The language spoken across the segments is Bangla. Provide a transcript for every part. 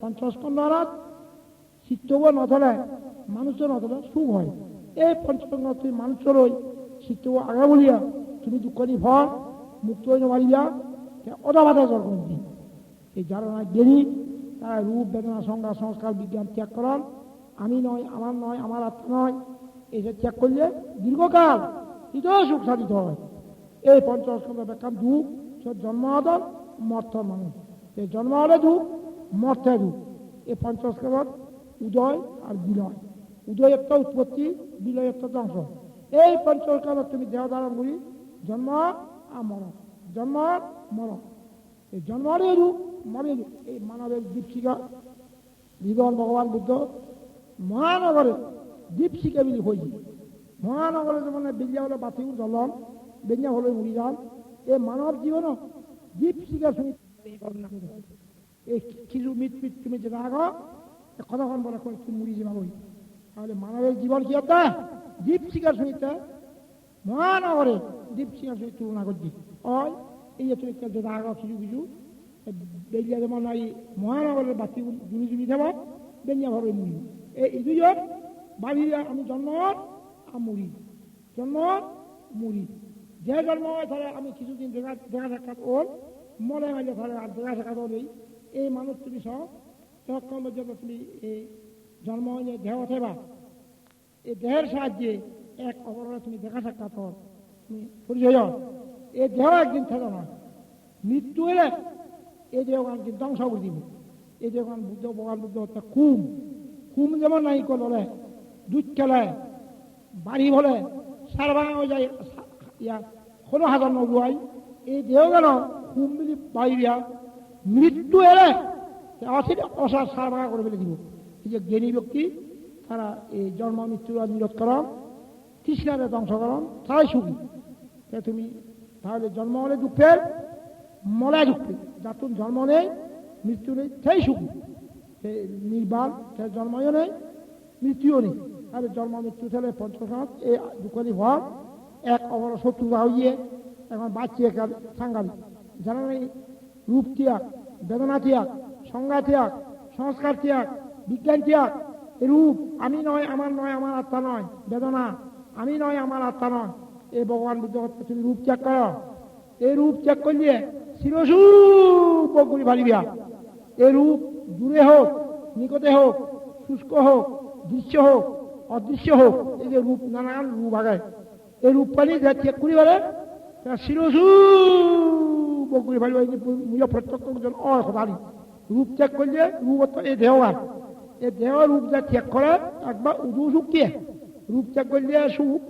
পঞ্চস্কন্ধরাত চিত্তব নথলে মানুষের নথলে সুখ হয়। এই পঞ্চস্কন্ধ তুমি মানুষের ওই চিত্তব আগা বলিয়া, তুমি দুঃখ নি ভর, মুক্ত হয়ে মারিয়া অদাবাধা জন্ম দিন এই যারা না জ্ঞানী তারা রূপ, বেদনা, সংজ্ঞা, সংস্কার, বিজ্ঞান ত্যাগ করান আমি নয়, আমার নয়, আমার আত্মা নয় এইসব ত্যাগ করলে দীর্ঘকাল হৃদয় সুখ সাধিত হয়। এই পঞ্চস্কন্ধ ব্যাখ্যান দুঃখ জন্ম আদর, মর্থ মানুষ। এই জন্ম হলে দুঃখ মর্থে দুঃখ এই পঞ্চস্কন্ধ উদয় আর বিলয়। উদয় একটা উৎপত্তি বিলয় একটা ধ্বংস। এই পঞ্চস্কন্ধ তুমি দেহ ধারণ করি? জন্ম আর মরণ। জন্ম, মরণ। এই জন্মরে রূপ মরে রূপ। এই মানবের দীপশিকা বিদন ভগবান বুদ্ধ মহানগরে দীপশিকা বুলি হয়েছে মহানগরে যেমন বেঞ্জা হলে বাতিও জ্বলন বেঞ্জা হলে মুড়ি যান এই মানব জীবন দীপশিকা শুনি এই কিছু মিট তুমি যেটা আগ কতক্ষণ বলে তুমি মুড়ি যাবা বই তাহলে মানবের জীবন কি হতে দীপশিকার সহিত, মহানগরে দীপশিকার সহিত তুলনা করছি। ওই, এই যে তুমি যেটা আগ কিছু কিছু বেরিয়া যেমন এই মহানগরের বাতি জুড়ি জুড়ি দেব, বেরিয়া ভরে মুড়ি। এই দুজন বাড়ির আমি জন্ম, আর মুড়ি। জন্ম, মুড়ি। যে জন্ম হয় তাহলে আমি কিছুদিন দেখা দেখা সাক্ষাৎ ওর, মনে মাইলে তাহলে আর দেখা সাক্ষাৎ হলেই এই মানুষ তুমি তখন পর্যন্ত তুমি এই জন্ম দেহ থেবা এই দেহের সাহায্যে এক অপরাধ তুমি দেখা সাক্ষাৎ হর তুমি পরিচয় হও। এই দেহ একদিন থাকে না, মৃত্যু এলে এই দেহগান একদিন ধ্বংস করে দিব এই দেহগান বুদ্ধ, ভগবান বুদ্ধ হচ্ছে কুম। কুম যেমন নাই বলে দুধ খেলে, বাড়ি বলে সার ভাঙা যায়, ইয়া কোনো হাজার নগুয়াই এই দেহগান কুম মিলি বাইরিয়া মৃত্যু এলে অসিত অসার সার ভাঙা করে ফেলে দিব। এই যে জ্ঞানী ব্যক্তি, তারা এই জন্ম মৃত্যুর নিরোধ তৃষ্ণারে ধ্বংস করন তাই সুখী। তা তুমি তাহলে জন্ম হলে দুঃখের মলে দুঃখে। যাতুন জন্ম নেই, মৃত্যু নেই সেই সুখী। সে নির্বাণ, সে জন্মও নেই, মৃত্যুও নেই। তাহলে জন্ম, মৃত্যু ছেলে পঞ্চসাত এই দুঃখলি ভর। এক অপর শত্রুতা হইয়ে এখন একাল সাংঘাতিক। জানা নেই রূপ ত্যাগ বেদনা ত্যাগ, সংজ্ঞা ত্যাগ, সংস্কার ত্যাগ, বিজ্ঞান ত্যাগ রূপ আমি নয়, আমার নয়, আমার আত্মা নয়, বেদনা আমি নয়, আমার আত্মা নয়। এই ভগবান বুদ্ধ তুমি রূপ ত্যাগ কর। এই রূপ ত্যাগ করলে করি ভালিবিয়া এই রূপ দূরে হোক, নিকটে হোক, শুষ্ক হোক, দৃশ্য হোক, অদৃশ্য হোক, এই যে রূপ, নানান রূপ আগায়। এই রূপ পানি যা ত্যাগ করি বলে শিরসূপ করি ভালিবা এই যে প্রত্যক্ষ জন অ সদারি রূপ ত্যাগ করলে রূপ এই দেহগান এই দেহ রূপ যা ত্যাগ করে একবার উদু সুখকে রূপ ত্যাগ করলে সুখ,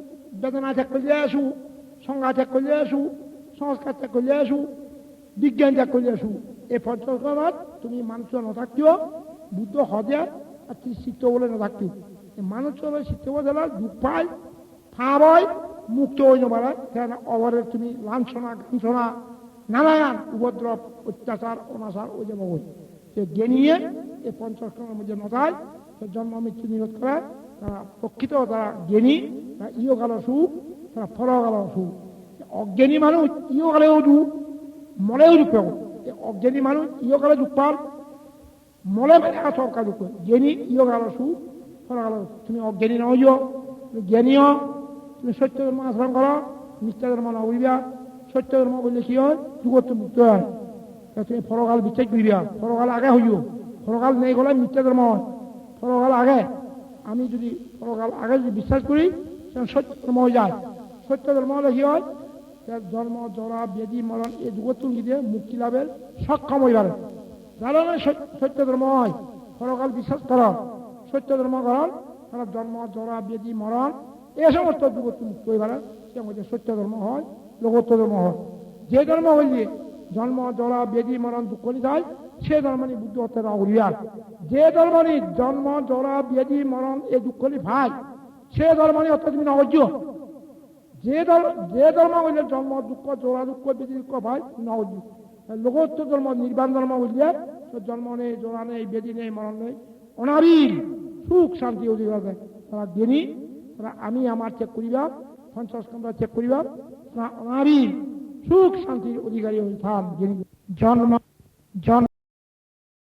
বেদনা ত্যাগ করলে সুখ, সংজ্ঞা ত্যাগ করলে সুখ, সংস্কার ত্যাগ করলে সুখ, বিজ্ঞান ত্যাগ করলে সুখ। এই পঞ্চস্করণত তুমি মানুষ নথাকিও বুদ্ধ হদে আর তুমি শিক্ষ বলে নথাকিও এই মানুষ শিক্ষ বলে দুঃখ পায় ফাঁবয় মুক্ত হয়ে যাবার অবরের তুমি লাঞ্ছনা গাঞ্ছনা নানান উপদ্রব, অত্যাচার, অনাচার ওই যাব ওই সে জ্ঞানিয়ে এই পঞ্চস্করণের মধ্যে নতায় সে জন্ম মৃত্যু নিরোধ করে, তারা প্রকৃত তারা জ্ঞানী, তারা ইয়কাল সুখ, তারা ফলকাল সুখ। অজ্ঞানী মানুষ ইয়কালেও দুখ মলেও দুঃখ। এই অজ্ঞানী মানুষ ইয়কালে দুঃখ পাল মলে মানে সবকা দুঃখ। জ্ঞানী ইয়কাল সুখ ফলকাল তুমি অজ্ঞানী নহইও তুমি জ্ঞানী হও তুমি সত্য ধর্ম আচরণ করো, মিথ্যা ধর্ম নকরিবা সত্য ধর্ম করলে কি হয় যুগত মুক্ত হয় তুমি ফরকাল বিচার করিবা ফরকাল আগে হইও ফরকাল নেই গলে মিথ্যা ধর্ম হয়। ফরকাল আগে, আমি যদি ফরকাল আগে যদি বিশ্বাস করি সত্য ধর্ম হয়ে যায়। সত্য ধর্ম হলে কি হয়? জন্ম জরা বেদি মরণ এই যুগতুন গিয়ে মুক্তি লাভের সক্ষম পারে যারা সত্য- ধর্ম হয় ফরকাল বিশ্বাস কর সত্য ধর্ম করণ তারা জন্ম জরা বেদি মরণ এই সমস্ত যুগত মুক্ত পারে সে মধ্যে সত্য ধর্ম হয়, লোকত্ব ধর্ম হয়, যে ধর্ম হইলে জন্ম, জরা, বেদি, মরণ, দুঃখ, নিদায়, সে ধর্মনি বুদ্ধ হতে রাউরিয়ার যে ধর্মনি জন্ম, জরা, বেদি, মরণ, এই দুঃখ নি ভাই সে ধর্মনি অর্থাৎ তুমি নগর্য যে ধর্ম যে ধর্ম হইলে জন্ম, দুঃখ জোড়া দুঃখ, বেদি, দুঃখ ভাই নগর্য লোকত্ব ধর্ম, নির্বাণ ধর্ম তো জন্ম নেই জোড়া নেই, বেদি নেই, মরণ নেই, অনাবিল সুখ, শান্তি, অধিকার দেয় তারা তারা আমি আমার চেক করিলাম পঞ্চস্কন্ধ চেক করিলাম আমারই সুখ শান্তির অধিকারী হইতাম জন্ম জন্ম